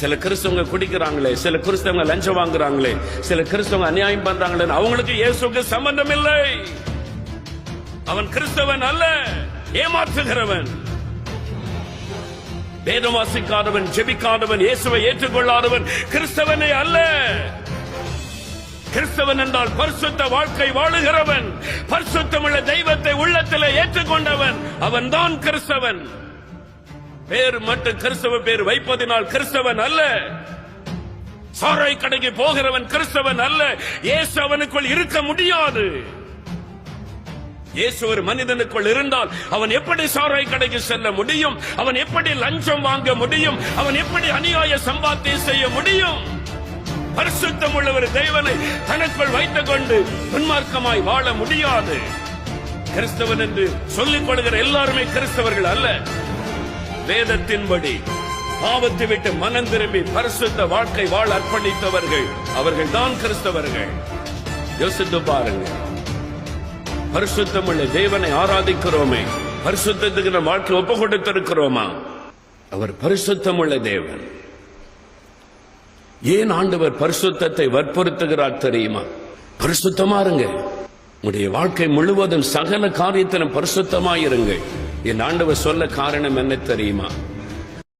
சில கிறிஸ்தவங்க குடிக்கிறாங்களே சில கிறிஸ்தவங்க லஞ்சம் வாங்குறாங்களே சில கிறிஸ்தவங்க அநியாயம் பண்றாங்களே அவங்களுக்கு இயேசுக்கு சம்பந்தம் இல்லை. அவன் கிறிஸ்தவன் அல்ல ஏமாற்றுகிறவன். வேதம் வாசிக்காதவன் ஜெபிக்காதவன் இயேசுவை ஏற்றுக்கொள்ளாதவன் கிறிஸ்தவனே அல்ல. கிறிஸ்தவன் என்றால் பரிசுத்த வாழ்க்கை வாழுகிறவன். பரிசுத்தமுள்ள தெய்வத்தை உள்ளத்தில் ஏற்றுக்கொண்டவன். அவன்தான் கிறிஸ்தவன். பேர் மட்டும் கிறிஸ்தவ பேர் வைப்பதினால் கிறிஸ்தவன் அல்ல. சாராய் கடைக்கு போகிறவன் கிறிஸ்தவன் அல்ல. இயேசு அவனுக்குள் இருக்க முடியாது. இயேசு ஒரு மனிதனுக்குள் இருந்தால் அவன் எப்படி சாராய் கடைக்கு செல்ல முடியும்? அவன் எப்படி லஞ்சம் வாங்க முடியும்? அவன் எப்படி அநியாய சம்பாத்தியம் செய்ய முடியும்? பரிசுத்தம் உள்ள ஒரு தெய்வனை தனக்குள் வைத்துக் கொண்டு துன்மார்க்கமாய் வாழ முடியாது. கிறிஸ்தவன் என்று சொல்லிக் கொள்கிற எல்லாருமே கிறிஸ்தவர்கள் அல்ல. வேதத்தின்படி பாவத்தை விட்டு மனம் திரும்பி பரிசுத்த வாழ்க்கை வாழ் அர்ப்பணித்தவர்கள் அவர்கள் தான் கிறிஸ்தவர்கள். யோசித்து பாருங்க. பரிசுத்தம் உள்ள தேவனை ஆராதிக்கிறோமே. பரிசுத்தத்துக்கு நம் வாழ்க்கை ஒப்பு கொடுத்திருக்கிறோமா அவர் பரிசுத்தம் உள்ள தேவன். ஏன் ஆண்டவர் பரிசுத்தத்தை வற்புறுத்துகிறார் தெரியுமா? பரிசுத்தமா இருங்க. உடைய வாழ்க்கை முழுவதும் சகல காரியத்திலும் பரிசுத்தமாயிருங்கள். என் ஆண்டவர் சொல்ல காரணம் என்ன தெரியுமா?